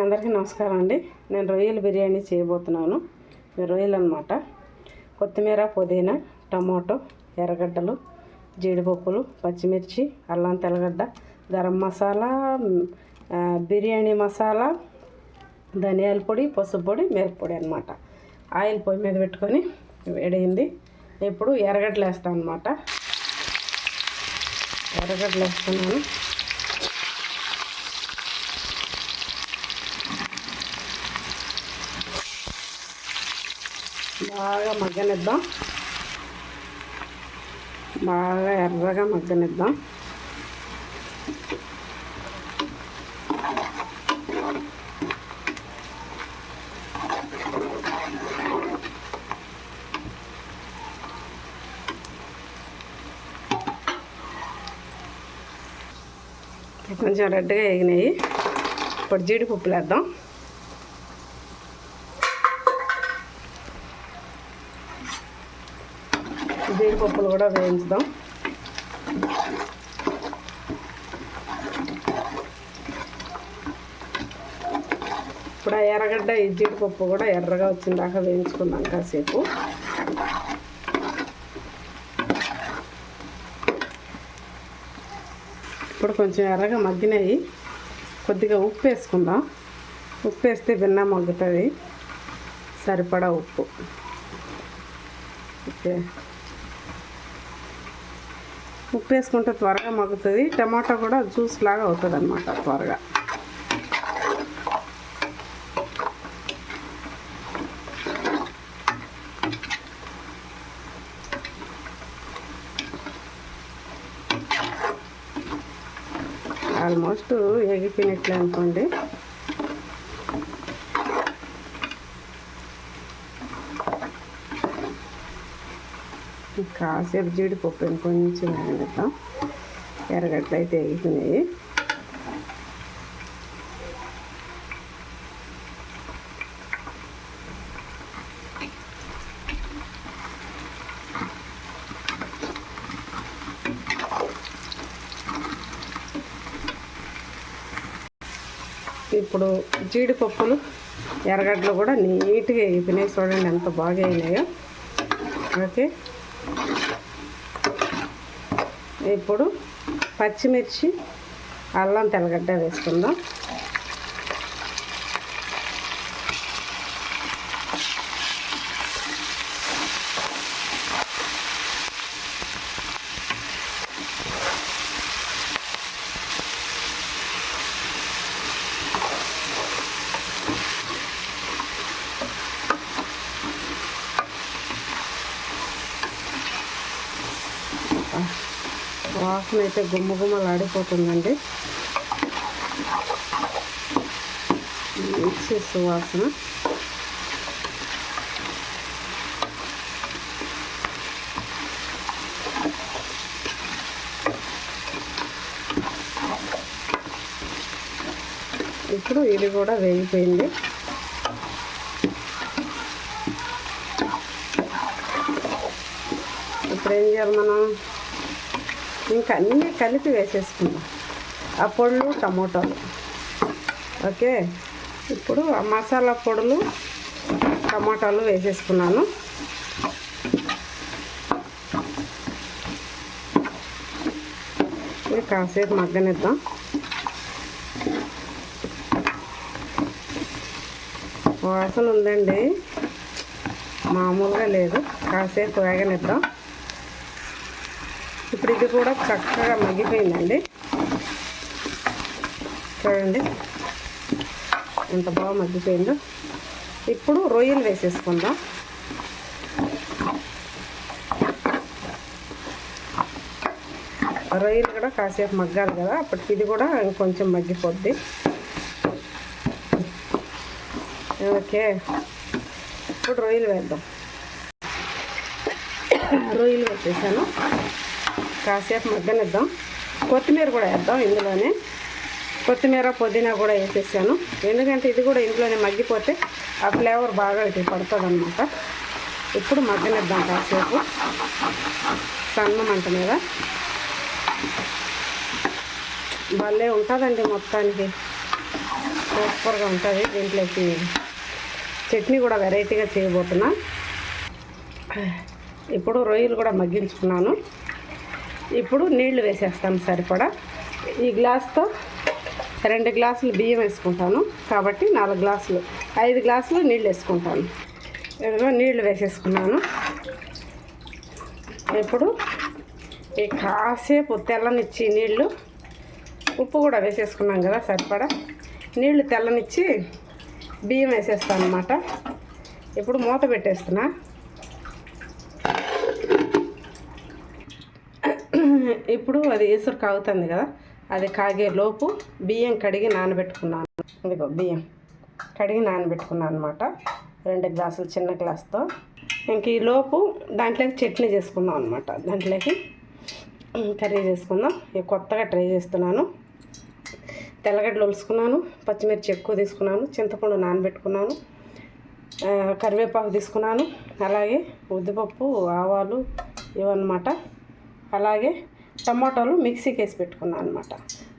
అందరికీ నమస్కారం అండి. నేను రొయ్యల బిర్యానీ చేయబోతున్నాను. రొయ్యలు అనమాట కొత్తిమీర పుదీనా టమాటో ఎర్రగడ్డలు జీడిపప్పులు పచ్చిమిర్చి అల్లం తెల్లగడ్డ గరం మసాలా బిర్యానీ మసాలా ధనియాల పొడి పసుపు పొడి మిరప్పొడి అనమాట ఆయిల్ పొయ్యి మీద పెట్టుకొని వేడైంది. ఇప్పుడు ఎర్రగడ్డలు వేస్తాను అనమాట ఎర్రగడ్డలు వేస్తున్నాను. బాగా మగ్గనిద్దాం. బాగా ఎర్రగా మగ్గనిద్దాం. కొంచెం రెడ్గా ఎగినాయి ఇప్పుడు జీడిపప్పులు వేద్దాం జీడిపప్పులు కూడా వేయించుదాం. ఇప్పుడు ఆ ఎర్రగడ్డ ఈ జీడిపప్పు కూడా ఎర్రగా వచ్చిందాక వేయించుకుందాం కాసేపు. ఇప్పుడు కొంచెం ఎర్రగా మగ్గినాయి. కొద్దిగా ఉప్పు వేసుకుందాం. ఉప్పు వేస్తే భిన్న మగ్గుతుంది. సరిపడా ఉప్పు. ఓకే. ఉప్పు వేసుకుంటే త్వరగా మగ్గుతుంది. టమాటా కూడా జ్యూస్ లాగా అవుతుంది అనమాట త్వరగా. ఆల్మోస్ట్ ఎగిపోయినట్లే అనుకోండి. కాసేపు జీడిపప్పు కొంచెం వేగనిద్దాం ఎర్రగడ్డలు అయితే వేగుతున్నాయి. ఇప్పుడు జీడిపప్పులు ఎర్రగడ్డలు కూడా నీట్గా ఎగిపోయినాయి చూడండి ఎంత బాగా అయినాయో ఓకే. ఇప్పుడు పచ్చిమిర్చి అల్లం తెల్లగడ్డ వేసుకుందాం. వాసన అయితే గుమ్మ గుమ్మలాడిపోతుందండి మిక్సీస్ వాసన. ఇప్పుడు ఇది కూడా వేగిపోయింది. ఇప్పుడు ఏం చేయాలి మనం? ఇంకా అన్నీ కలిపి వేసేసుకుందాం. ఆ పొడులు టమోటాలు. ఓకే? ఇప్పుడు ఆ మసాలా పొడులు టమాటాలు వేసేసుకున్నాను. ఇది కాసేపు మగ్గనిద్దాం. వాసన ఉందండి. మామూలుగా లేదు. కాసేపు వేగనిద్దాం. ఇప్పుడు ఇది కూడా చక్కగా మగ్గిపోయిందండి. చూడండి. ఎంత బాగా మగ్గిపోయిందో. ఇప్పుడు రొయ్యలు వేసేసుకుందాం. రొయ్యలు కూడా కాసేపు మగ్గాలి కదా అప్పటికి ఇది కూడా ఇంకొంచెం మగ్గిపోద్ది. ఓకే. ఇప్పుడు రొయ్యలు వేద్దాం. రొయ్యలు వేసేసాను. కాసేపు మగ్గనిద్దాం. కొత్తిమీర కూడా వేద్దాం ఇందులోనే. కొత్తిమీర పుదీనా కూడా వేసేసాను. ఎందుకంటే ఇది కూడా ఇందులోనే మగ్గిపోతే ఆ ఫ్లేవర్ బాగా ఇటు పడుతుంది అనమాట ఇప్పుడు మగ్గనిద్దాం కాసేపు. సన్న మంట మీద. భలే ఉంటుందండి మొత్తానికి. సూపర్గా ఉంటుంది. దీంట్లోకి చట్నీ కూడా వెరైటీగా చేయబోతున్నా. ఇప్పుడు రొయ్యలు కూడా మగ్గించుకున్నాను. ఇప్పుడు నీళ్ళు వేసేస్తాను సరిపడా. ఈ గ్లాస్తో రెండు గ్లాసులు బియ్యం వేసుకుంటాను. కాబట్టి నాలుగు గ్లాసులు ఐదు గ్లాసులు నీళ్ళు వేసుకుంటాను. ఏదో నీళ్ళు వేసేసుకున్నాను. ఇప్పుడు ఈ కాసేపు తెల్లనిచ్చి నీళ్ళు ఉప్పు కూడా వేసేసుకున్నాం కదా సరిపడా. నీళ్ళు తెల్లనిచ్చి బియ్యం వేసేస్తాను అనమాట ఇప్పుడు మూత పెట్టేస్తున్నా. ఇప్పుడు అది ఎసురు కాగుతుంది కదా అది కాగే లోపు బియ్యం కడిగి నానబెట్టుకున్నాను. ఇదిగో బియ్యం కడిగి నానబెట్టుకున్నాను అనమాట రెండు గ్లాసులు చిన్న గ్లాస్తో. ఇంక ఈ లోపు దాంట్లోకి చట్నీ చేసుకుందాం అనమాట దాంట్లోకి కర్రీ చేసుకుందాం. ఇక కొత్తగా ట్రై చేస్తున్నాను. తెల్లగడ్డలు ఒలుసుకున్నాను పచ్చిమిర్చి ఎక్కువ తీసుకున్నాను చింతపండు నానబెట్టుకున్నాను కరివేపాకు తీసుకున్నాను అలాగే ఉద్దిపప్పు ఆవాలు ఇవన్నమాట. అలాగే టమాటాలు మిక్సీకి వేసి పెట్టుకున్నాను అనమాట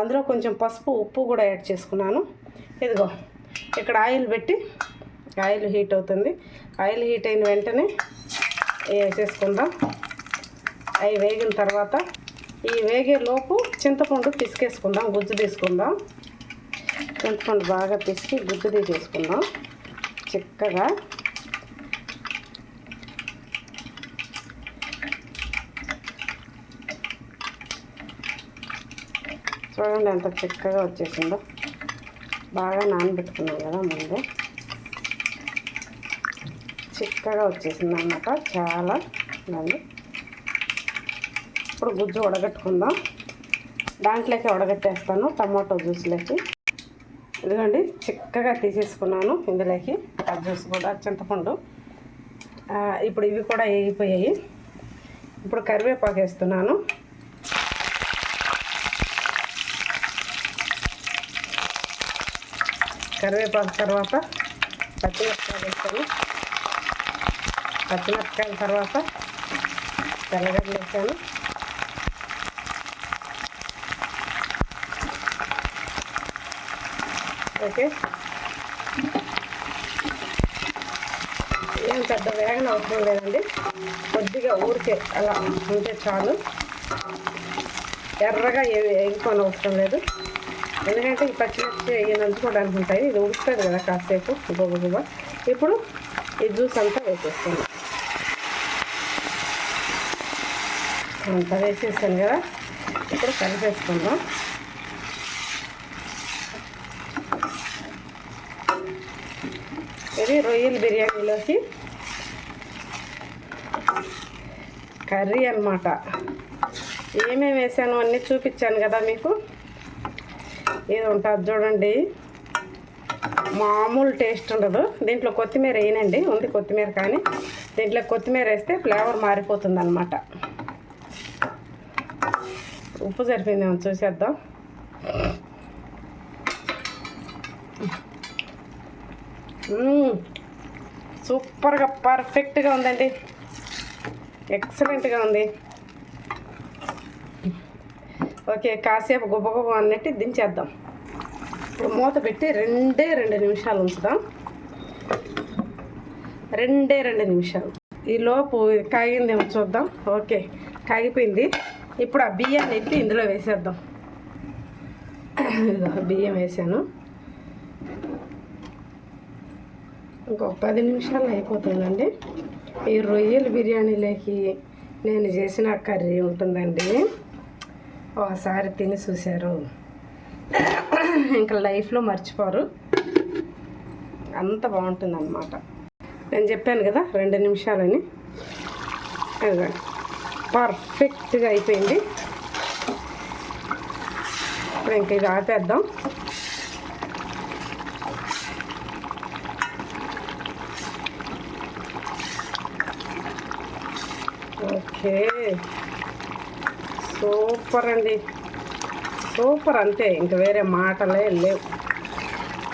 అందులో కొంచెం పసుపు ఉప్పు కూడా యాడ్ చేసుకున్నాను. ఇదిగో ఇక్కడ ఆయిల్ పెట్టి ఆయిల్ హీట్ అవుతుంది. ఆయిల్ హీట్ అయిన వెంటనే వేసేసుకుందాం అవి వేగిన తర్వాత ఈ వేగే లోపు చింతపండు పిసికేసుకుందాం గుజ్జు తీసుకుందాం. చింతపండు బాగా పిసికి గుజ్జు తీసేసుకుందాం. చిక్కగా చూడండి ఎంత చిక్కగా వచ్చేసిందో. బాగా నానబెట్టుకున్నాం కదా ముందే. చిక్కగా వచ్చేసింది అన్నమాట చాలా బాగుంది ఇప్పుడు గుజ్జు ఉడగట్టుకుందాం దాంట్లోకి ఉడగట్టేస్తాను టమాటో జ్యూస్లోకి. ఇదిగోండి చిక్కగా తీసేసుకున్నాను ఇందులోకి ఆ జ్యూస్ కూడా చింతపండు. ఇప్పుడు ఇవి కూడా వేగిపోయాయి ఇప్పుడు కరివేపాకు వేస్తున్నాను. కరివేపాకు తర్వాత పచ్చిమిరపకాయలు వేస్తాను. పచ్చిమిరపకాయల తర్వాత తెల్లగడ్డలు వేసాను. ఓకే. ఏం పెద్ద వేగన అవసరం లేదండి. కొద్దిగా ఊరికే అలా ఉంటే చాలు. ఎర్రగా ఏమి వేగిపోని అవసరం లేదు. ఎందుకంటే ఈ పచ్చిమిర్చి వేయి నంచుకోవడానికి ఉంటాయి. ఇది ఉడుకుతుంది కదా కాసేపు గుబ గుబ ఇప్పుడు ఈ జ్యూస్ అంతా వేసేస్తాను. అంతా వేసేసాను కదా. ఇప్పుడు కలిపేసుకుందాం. ఇది రొయ్యల బిర్యానీలోకి కర్రీ అన్నమాట. ఏమేమి వేసాను అన్నీ చూపించాను కదా మీకు. ఇది ఉంటుంది చూడండి. మామూలు టేస్ట్ ఉండదు. దీంట్లో కొత్తిమీర వేయనండి. ఉంది కొత్తిమీర కానీ. దీంట్లో కొత్తిమీర వేస్తే ఫ్లేవర్ మారిపోతుంది అనమాట ఉప్పు సరిపోయిందేమో చూసేద్దాం. సూపర్గా పర్ఫెక్ట్గా ఉందండి. ఎక్సలెంట్గా ఉంది. ఓకే కాసేపు గుబ్బ గుబ్బ అన్నట్టు దించేద్దాం. ఇప్పుడు మూత పెట్టి రెండే రెండు నిమిషాలు ఉంచుదాం. రెండే రెండు నిమిషాలు. ఈలోపు కాగిందేమో చూద్దాం. ఓకే కాగిపోయింది. ఇప్పుడు ఆ బియ్యాన్ని ఎత్తి ఇందులో వేసేద్దాం. బియ్యం వేసాను. ఇంకొక పది నిమిషాలు అయిపోతుందండి. ఈ రొయ్యల బిర్యానీలోకి నేను చేసిన కర్రీ ఉంటుందండి. ఒకసారి తిని చూశారు. ఇంకా లైఫ్లో మర్చిపోరు. అంత బాగుంటుంది అన్నమాట నేను చెప్పాను కదా రెండు నిమిషాలని. పర్ఫెక్ట్గా అయిపోయింది. ఇప్పుడు ఇంక ఇది ఆపేద్దాం. ఓకే. సూపర్ అండి. సూపర్ అంతే ఇంక వేరే మాటలే లేవు.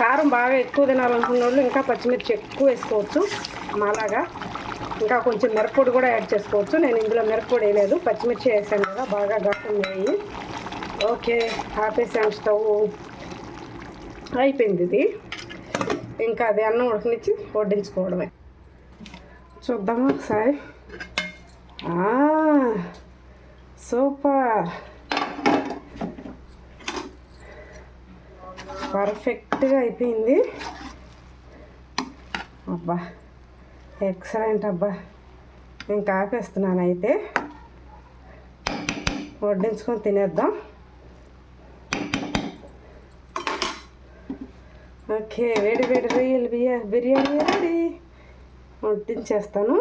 కారం బాగా ఎక్కువ తినాలనుకున్న వాళ్ళు ఇంకా పచ్చిమిర్చి ఎక్కువ వేసుకోవచ్చు మాలాగా. ఇంకా కొంచెం మిరప్పొడి కూడా యాడ్ చేసుకోవచ్చు. నేను ఇందులో మిరప్పొడి వేయలేదు పచ్చిమిర్చి వేసాను కదా బాగా గట్టున్నాయి వేయి ఓకే ఆపేసాను స్టవ్. అయిపోయింది ఇది. ఇంకా అది అన్నం ఉడకనిచ్చి వడ్డించుకోవడమే. చూద్దాము ఒకసారి. ఆ, సూపర్ పర్ఫెక్ట్గా అయిపోయింది. అబ్బా ఎక్సలెంట్ అబ్బా. ఇంకా ఆపేస్తున్నాను అయితే. వడ్డించుకొని తినేద్దాం. ఓకే వేడి వేడి రొయ్యలు బియ్య బిర్యానీ రెడీ. వడ్డించేస్తాను.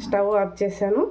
స్టవ్ ఆఫ్ చేశాను.